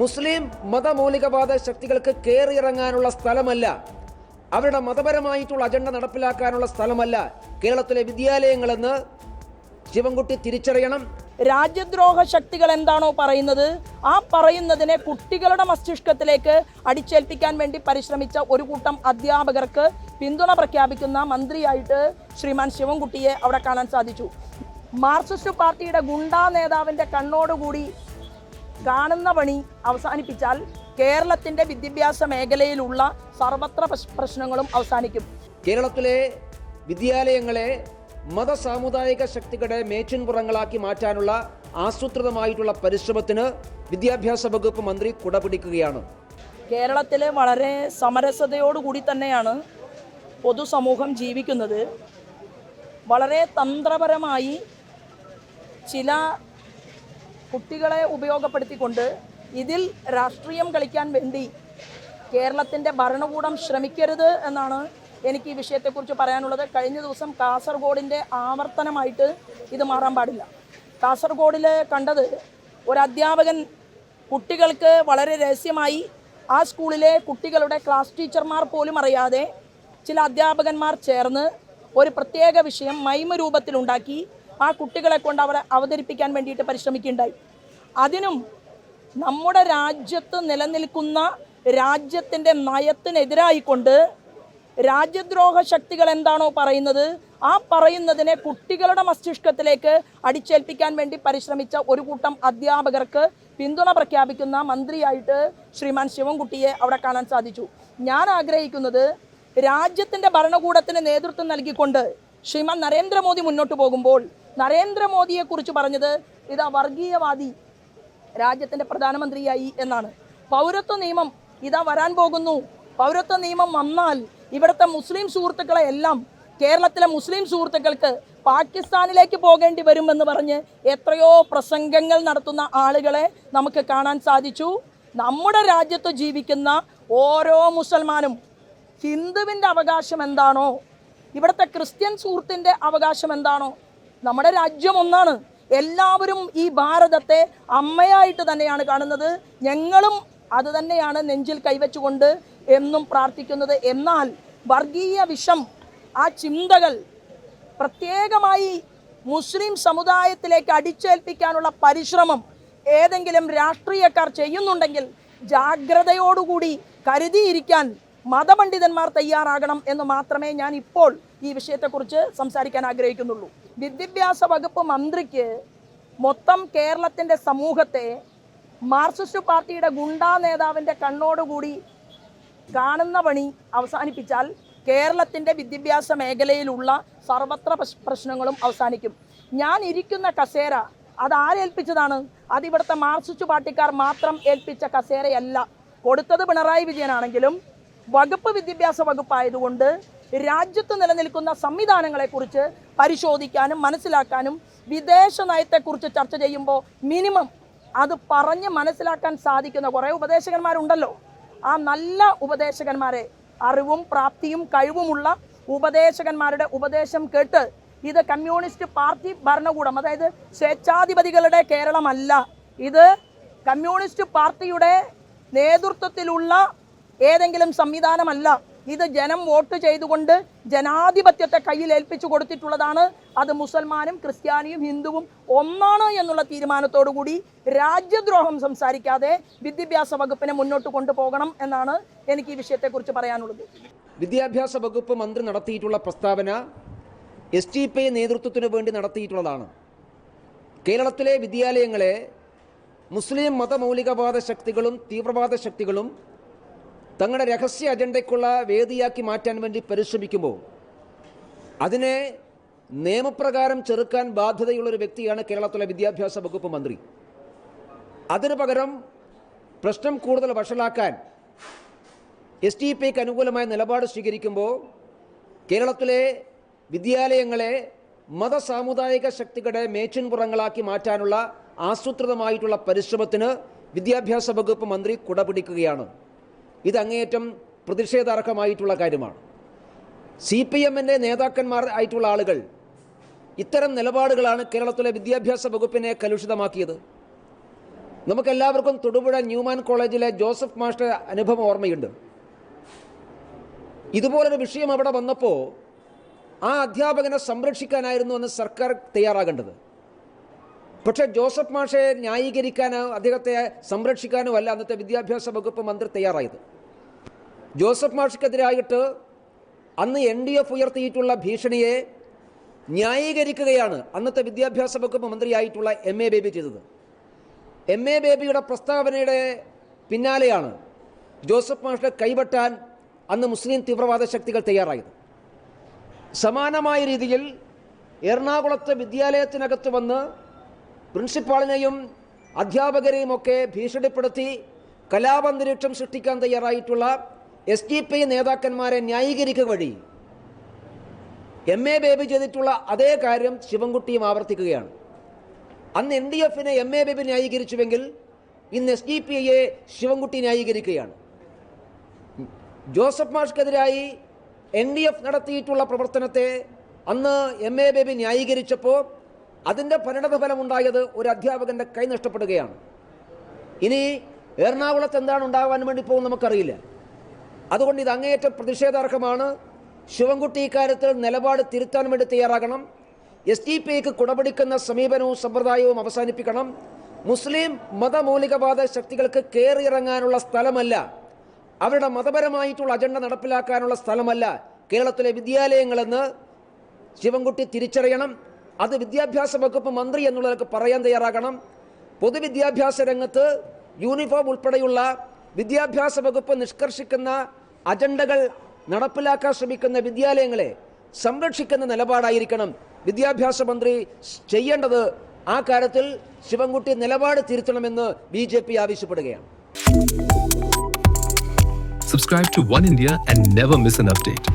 മുസ്ലിം മതമൗലികവാദ ശക്തികൾക്ക് കയറിയിറങ്ങാനുള്ള സ്ഥലമല്ല. അവരുടെ മതപരമായിട്ടുള്ള അജണ്ട നടപ്പിലാക്കാനുള്ള സ്ഥലമല്ല കേരളത്തിലെ വിദ്യാലയങ്ങളെന്ന് ശിവൻകുട്ടി തിരിച്ചറിയണം. രാജ്യദ്രോഹ ശക്തികൾ എന്താണോ പറയുന്നത് ആ പറയുന്നതിനെ കുട്ടികളുടെ മസ്തിഷ്കത്തിലേക്ക് അടിച്ചേൽപ്പിക്കാൻ വേണ്ടി പരിശ്രമിച്ച ഒരു കൂട്ടം അധ്യാപകർക്ക് പിന്തുണ പ്രഖ്യാപിക്കുന്ന മന്ത്രിയായിട്ട് ശ്രീമാൻ ശിവൻകുട്ടിയെ അവിടെ കാണാൻ സാധിച്ചു. മാർക്സിസ്റ്റ് പാർട്ടിയുടെ ഗുണ്ടാ നേതാവിന്റെ കണ്ണോടുകൂടി കാണുന്ന പണി അവസാനിപ്പിച്ചാൽ കേരളത്തിന്റെ വിദ്യാഭ്യാസ മേഖലയിലുള്ള സർവത്ര പ്രശ്നങ്ങളും അവസാനിക്കും. കേരളത്തിലെ വിദ്യാലയങ്ങളെ മത സാമുദായിക ശക്തികളുടെ മേച്ചിൻപുറങ്ങളാക്കി മാറ്റാനുള്ള ആസൂത്രിതമായിട്ടുള്ള പരിശ്രമത്തിന് വിദ്യാഭ്യാസ വകുപ്പ് മന്ത്രി കുടപിടിക്കുകയാണ്. കേരളത്തിലെ വളരെ സമരസതയോടുകൂടി തന്നെയാണ് പൊതുസമൂഹം ജീവിക്കുന്നത്. വളരെ തന്ത്രപരമായി ചില കുട്ടികളെ ഉപയോഗപ്പെടുത്തിക്കൊണ്ട് ഇതിൽ രാഷ്ട്രീയം കളിക്കാൻ വേണ്ടി കേരളത്തിന്റെ ഭരണകൂടം ശ്രമിക്കരുത് എന്നാണ് എനിക്ക് ഈ വിഷയത്തെക്കുറിച്ച് പറയാനുള്ളത്. കഴിഞ്ഞ ദിവസം കാസർഗോഡിന്റെ ആവർത്തനമായിട്ട് ഇത് മാറാൻ പാടില്ല. കാസർഗോഡിൽ കണ്ടത് ഒരു അധ്യാപകൻ കുട്ടികൾക്ക് വളരെ രഹസ്യമായി ആ സ്കൂളിലെ കുട്ടികളുടെ ക്ലാസ് ടീച്ചർമാർ പോലും അറിയാതെ ചില അധ്യാപകന്മാർ ചേർന്ന് ഒരു പ്രത്യേക വിഷയം മൈമ രൂപത്തിലുണ്ടാക്കി ആ കുട്ടികളെ കൊണ്ട് അവരെ അവതരിപ്പിക്കാൻ വേണ്ടിയിട്ട് പരിശ്രമിക്കുകയുണ്ടായി. അതിനും നമ്മുടെ രാജ്യത്ത് നിലനിൽക്കുന്ന രാജ്യത്തിന്റെ നയത്തിനെതിരായിക്കൊണ്ട് രാജ്യദ്രോഹ ശക്തികൾ എന്താണോ പറയുന്നത് ആ പറയുന്നതിനെ കുട്ടികളുടെ മസ്തിഷ്കത്തിലേക്ക് അടിച്ചേൽപ്പിക്കാൻ വേണ്ടി പരിശ്രമിച്ച ഒരു കൂട്ടം അധ്യാപകർക്ക് പിന്തുണ പ്രഖ്യാപിക്കുന്ന മന്ത്രിയായിട്ട് ശ്രീമാൻ ശിവൻകുട്ടിയെ അവിടെ കാണാൻ സാധിച്ചു. ഞാൻ ആഗ്രഹിക്കുന്നത് രാജ്യത്തിന്റെ ഭരണകൂടത്തിന് നേതൃത്വം നൽകിക്കൊണ്ട് ശ്രീമാൻ നരേന്ദ്രമോദി മുന്നോട്ട് പോകുമ്പോൾ നരേന്ദ്രമോദിയെക്കുറിച്ച് പറഞ്ഞത് ഇതാ വർഗീയവാദി രാജ്യത്തിന്റെ പ്രധാനമന്ത്രിയായി എന്നാണ്. പൗരത്വ നിയമം ഇതാ വരാൻ പോകുന്നു. പൗരത്വ നിയമം വന്നാൽ ഇവിടുത്തെ മുസ്ലിം സുഹൃത്തുക്കളെ എല്ലാം കേരളത്തിലെ മുസ്ലിം സുഹൃത്തുക്കൾക്ക് പാകിസ്ഥാനിലേക്ക് പോകേണ്ടി വരുമെന്ന് പറഞ്ഞ് എത്രയോ പ്രസംഗങ്ങൾ നടത്തുന്ന ആളുകളെ നമുക്ക് കാണാൻ സാധിച്ചു. നമ്മുടെ രാജ്യത്ത് ജീവിക്കുന്ന ഓരോ മുസൽമാനും ഹിന്ദുവിന്റെ അവകാശം എന്താണോ ഇവിടുത്തെ ക്രിസ്ത്യൻ സുഹൃത്തിന്റെ അവകാശം എന്താണോ നമ്മുടെ രാജ്യം ഒന്നാണ്. എല്ലാവരും ഈ ഭാരതത്തെ അമ്മയായിട്ട് തന്നെയാണ് കാണുന്നത്. ഞങ്ങളും അത് തന്നെയാണ് നെഞ്ചിൽ കൈവച്ചുകൊണ്ട് എന്നും പ്രാർത്ഥിക്കുന്നത്. എന്നാൽ വർഗീയ വിഷം ആ ചിന്തകൾ പ്രത്യേകമായി മുസ്ലിം സമുദായത്തിലേക്ക് അടിച്ചേൽപ്പിക്കാനുള്ള പരിശ്രമം ഏതെങ്കിലും രാഷ്ട്രീയക്കാർ ചെയ്യുന്നുണ്ടെങ്കിൽ ജാഗ്രതയോടുകൂടി കരുതിയിരിക്കാൻ മതപണ്ഡിതന്മാർ തയ്യാറാകണം എന്ന് മാത്രമേ ഞാൻ ഇപ്പോൾ ഈ വിഷയത്തെക്കുറിച്ച് സംസാരിക്കാൻ ആഗ്രഹിക്കുന്നുള്ളൂ. വിദ്യാഭ്യാസ വകുപ്പ് മന്ത്രിക്ക് മൊത്തം കേരളത്തിന്റെ സമൂഹത്തെ മാർക്സിസ്റ്റ് പാർട്ടിയുടെ ഗുണ്ടാ നേതാവിന്റെ കണ്ണോടുകൂടി കാണുന്ന പണി അവസാനിപ്പിച്ചാൽ കേരളത്തിന്റെ വിദ്യാഭ്യാസ മേഖലയിലുള്ള സർവത്ര പ്രശ്നങ്ങളും അവസാനിക്കും. ഞാൻ ഇരിക്കുന്ന കസേര അത് ആരേൽപ്പിച്ചതാണ് അത് ഇവിടുത്തെ മാർക്സിസ്റ്റ് പാർട്ടിക്കാർ മാത്രം ഏൽപ്പിച്ച കസേരയല്ല. കൊടുത്തത് പിണറായി വിജയനാണെങ്കിലും വകുപ്പ് വിദ്യാഭ്യാസ വകുപ്പായതുകൊണ്ട് രാജ്യത്ത് നിലനിൽക്കുന്ന സംവിധാനങ്ങളെക്കുറിച്ച് പരിശോധിക്കാനും മനസ്സിലാക്കാനും വിദേശ നയത്തെക്കുറിച്ച് ചർച്ച ചെയ്യുമ്പോൾ മിനിമം അത് പറഞ്ഞ് മനസ്സിലാക്കാൻ സാധിക്കുന്ന കുറേ ഉപദേശകന്മാരുണ്ടല്ലോ. ആ നല്ല ഉപദേശകന്മാരെ അറിവും പ്രാപ്തിയും കഴിവുമുള്ള ഉപദേശകന്മാരുടെ ഉപദേശം കേട്ട് ഇത് കമ്മ്യൂണിസ്റ്റ് പാർട്ടി ഭരണകൂടം അതായത് സ്വേച്ഛാധിപതികളുടെ കേരളമല്ല ഇത് കമ്മ്യൂണിസ്റ്റ് പാർട്ടിയുടെ നേതൃത്വത്തിലുള്ള ഏതെങ്കിലും സംവിധാനമല്ല. ഇത് ജനം വോട്ട് ചെയ്തുകൊണ്ട് ജനാധിപത്യത്തെ കയ്യിൽ ഏൽപ്പിച്ചു കൊടുത്തിട്ടുള്ളതാണ്. അത് മുസൽമാനും ക്രിസ്ത്യാനിയും ഹിന്ദുവും ഒന്നാണ് എന്നുള്ള തീരുമാനത്തോടു കൂടി രാജ്യദ്രോഹം സംസാരിക്കാതെ വിദ്യാഭ്യാസ വകുപ്പിനെ മുന്നോട്ട് കൊണ്ടുപോകണം എന്നാണ് എനിക്ക് ഈ വിഷയത്തെക്കുറിച്ച് പറയാനുള്ളത്. വിദ്യാഭ്യാസ വകുപ്പ് മന്ത്രി നടത്തിയിട്ടുള്ള പ്രസ്താവന എസ് ടി പി നേതൃത്വത്തിനു വേണ്ടി നടത്തിയിട്ടുള്ളതാണ്. കേരളത്തിലെ വിദ്യാലയങ്ങളെ മുസ്ലിം മതമൗലികവാദ ശക്തികളും തീവ്രവാദ ശക്തികളും തങ്ങളുടെ രഹസ്യ അജണ്ടയ്ക്കുള്ള വേദിയാക്കി മാറ്റാൻ വേണ്ടി പരിശ്രമിക്കുമ്പോൾ അതിനെ നിയമപ്രകാരം ചെറുക്കാൻ ബാധ്യതയുള്ളൊരു വ്യക്തിയാണ് കേരളത്തിലെ വിദ്യാഭ്യാസ വകുപ്പ് മന്ത്രി. അതിനു പകരം പ്രശ്നം കൂടുതൽ വഷളാക്കാൻ എസ് ടി പിക്ക് അനുകൂലമായ നിലപാട് സ്വീകരിക്കുമ്പോൾ കേരളത്തിലെ വിദ്യാലയങ്ങളെ മത സാമുദായിക ശക്തികളുടെ മേച്ചിൻപുറങ്ങളാക്കി മാറ്റാനുള്ള ആസൂത്രിതമായിട്ടുള്ള പരിശ്രമത്തിന് വിദ്യാഭ്യാസ വകുപ്പ് മന്ത്രി കുടപിടിക്കുകയാണ്. ഇത് അങ്ങേയറ്റം പ്രതിഷേധാർഹമായിട്ടുള്ള കാര്യമാണ്. സി പി എമ്മിന്റെ നേതാക്കന്മാർ ആയിട്ടുള്ള ആളുകൾ ഇത്തരം നിലപാടുകളാണ് കേരളത്തിലെ വിദ്യാഭ്യാസ വകുപ്പിനെ കലുഷിതമാക്കിയത്. നമുക്കെല്ലാവർക്കും തൊടുപുഴ ന്യൂമാൻ കോളേജിലെ ജോസഫ് മാസ്റ്റർ അനുഭവം ഓർമ്മയുണ്ട്. ഇതുപോലൊരു വിഷയം അവിടെ വന്നപ്പോൾ ആ അധ്യാപകനെ സംരക്ഷിക്കാനായിരുന്നു അന്ന് സർക്കാർ തയ്യാറാകേണ്ടത്. പക്ഷേ ജോസഫ് മാഷയെ ന്യായീകരിക്കാനോ അദ്ദേഹത്തെ സംരക്ഷിക്കാനോ അല്ല അന്നത്തെ വിദ്യാഭ്യാസ വകുപ്പ് മന്ത്രി തയ്യാറായത്. ജോസഫ് മാഷിക്കെതിരായിട്ട് അന്ന് എൻ ഡി എഫ് ഉയർത്തിയിട്ടുള്ള ഭീഷണിയെ ന്യായീകരിക്കുകയാണ് അന്നത്തെ വിദ്യാഭ്യാസ വകുപ്പ് മന്ത്രിയായിട്ടുള്ള എം എ ബേബി ചെയ്തത്. എം എ ബേബിയുടെ പ്രസ്താവനയുടെ പിന്നാലെയാണ് ജോസഫ് മാഷിനെ കൈവെട്ടാൻ അന്ന് മുസ്ലിം തീവ്രവാദ ശക്തികൾ തയ്യാറായത്. സമാനമായ രീതിയിൽ എറണാകുളത്തെ വിദ്യാലയത്തിനകത്ത് വന്ന് പ്രിൻസിപ്പാളിനെയും അധ്യാപകരെയും ഒക്കെ ഭീഷണിപ്പെടുത്തി കലാപന്തരീക്ഷം സൃഷ്ടിക്കാൻ തയ്യാറായിട്ടുള്ള എസ് ഡി പി നേതാക്കന്മാരെ ന്യായീകരിക്കുക വഴി എം എ ബേബി ചെയ്തിട്ടുള്ള അതേ കാര്യം ശിവൻകുട്ടിയും ആവർത്തിക്കുകയാണ്. അന്ന് എൻ ഡി എഫിനെ എം എ ബേബി ന്യായീകരിച്ചുവെങ്കിൽ ഇന്ന് എസ് ഡി പി ഐയെ ശിവൻകുട്ടി ന്യായീകരിക്കുകയാണ്. ജോസഫ് മാഷ്ക്കെതിരായി എൻ ഡി എഫ് നടത്തിയിട്ടുള്ള പ്രവർത്തനത്തെ അന്ന് എം എ ബേബി ന്യായീകരിച്ചപ്പോൾ അതിന്റെ പരിണതഫലമുണ്ടായത് ഒരു അധ്യാപകന്റെ കൈ നഷ്ടപ്പെടുകയാണ്. ഇനി എറണാകുളത്ത് എന്താണ് ഉണ്ടാകാൻ വേണ്ടി പോകും നമുക്കറിയില്ല. അതുകൊണ്ട് ഇത് അങ്ങേയറ്റം പ്രതിഷേധാർഹമാണ്. ശിവൻകുട്ടി ഇക്കാര്യത്തിൽ നിലപാട് തിരുത്താൻ വേണ്ടി തയ്യാറാകണം. എസ് ഡി പി ഐക്ക് കുടപിടിക്കുന്ന സമീപനവും സമ്പ്രദായവും അവസാനിപ്പിക്കണം. മുസ്ലിം മതമൗലികവാദ ശക്തികൾക്ക് കയറിയിറങ്ങാനുള്ള സ്ഥലമല്ല. അവരുടെ മതപരമായിട്ടുള്ള അജണ്ട നടപ്പിലാക്കാനുള്ള സ്ഥലമല്ല കേരളത്തിലെ വിദ്യാലയങ്ങളെന്ന് ശിവൻകുട്ടി തിരിച്ചറിയണം. അത് വിദ്യാഭ്യാസ വകുപ്പ് മന്ത്രി എന്നുള്ളതൊക്കെ പറയാൻ തയ്യാറാകണം. പൊതുവിദ്യാഭ്യാസ രംഗത്ത് യൂണിഫോം ഉൾപ്പെടെയുള്ള വിദ്യാഭ്യാസ വകുപ്പ് നിഷ്കർഷിക്കുന്ന അജണ്ടകൾ നടപ്പിലാക്കാൻ ശ്രമിക്കുന്ന വിദ്യാലയങ്ങളെ സംരക്ഷിക്കുന്ന നിലപാടായിരിക്കണം വിദ്യാഭ്യാസ മന്ത്രി ചെയ്യേണ്ടത് ആ കാര്യത്തിൽ ശിവൻകുട്ടി നിലപാട് തിരുത്തണമെന്ന് ബി ജെ പി ആവശ്യപ്പെടുകയാണ് subscribe to One India and never miss an update.